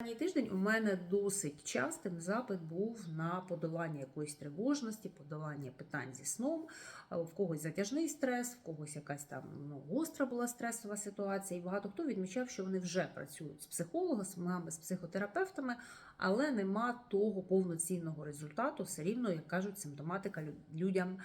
Останній тиждень у мене досить частим запит був на подолання якоїсь тривожності, подолання питань зі сном. В когось затяжний стрес, в когось якась там ну, гостра була стресова ситуація. І багато хто відмічав, що вони вже працюють з психологами, з психотерапевтами, але нема того повноцінного результату. Все рівно, як кажуть, симптоматика людям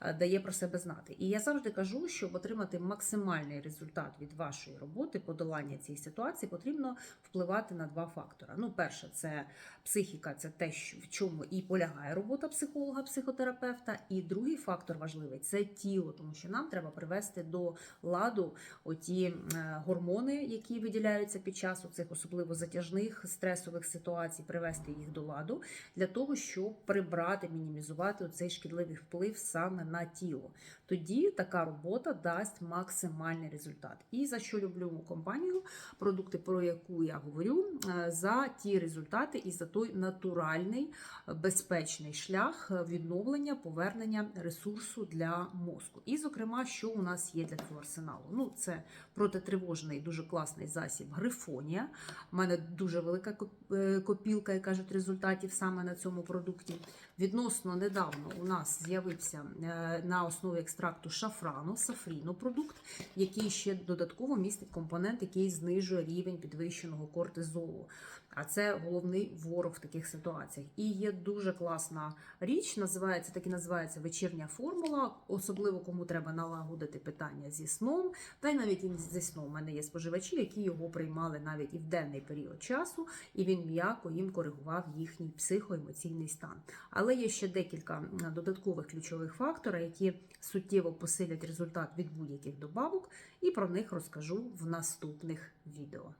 е, дає про себе знати. І я завжди кажу, щоб отримати максимальний результат від вашої роботи, подолання цієї ситуації, потрібно впливати на два фактори. Ну, перше, це психіка, це те, в чому і полягає робота психолога, психотерапевта. І другий фактор важливий це тіло, тому що нам треба привести до ладу оті е, гормони, які виділяються під час цих особливо затяжних стресових ситуацій, привести їх до ладу для того, щоб прибрати, мінімізувати цей шкідливий вплив саме на тіло. Тоді така робота дасть максимальний результат. І за що люблю компанію, продукти, про яку я говорю, е, за ті результати і за той натуральний е, безпечний шлях е, відновлення, повернення ресурсу для мозку. І, зокрема, що у нас є для цього арсеналу? Ну, це протитривожний, дуже класний засіб Грифонія. У мене дуже велика е, копілка, як кажуть, результатів саме на цьому продукті. Відносно недавно у нас з'явився на основі екстракту шафрану, сафріну продукт, який ще додатково містить компонент, який знижує рівень підвищеного кортизолу. А це головний ворог в таких ситуаціях. І є дуже класна річ, називається так і називається вечірня формула, особливо кому треба налагодити питання зі сном. Та й навіть і зі сном. У мене є споживачі, які його приймали навіть і в денний період часу, і він м'яко їм коригував їхній психоемоційний стан. Але є ще декілька додаткових ключових факторів, які суттєво посилять результат від будь-яких добавок, і про них розкажу в наступних відео.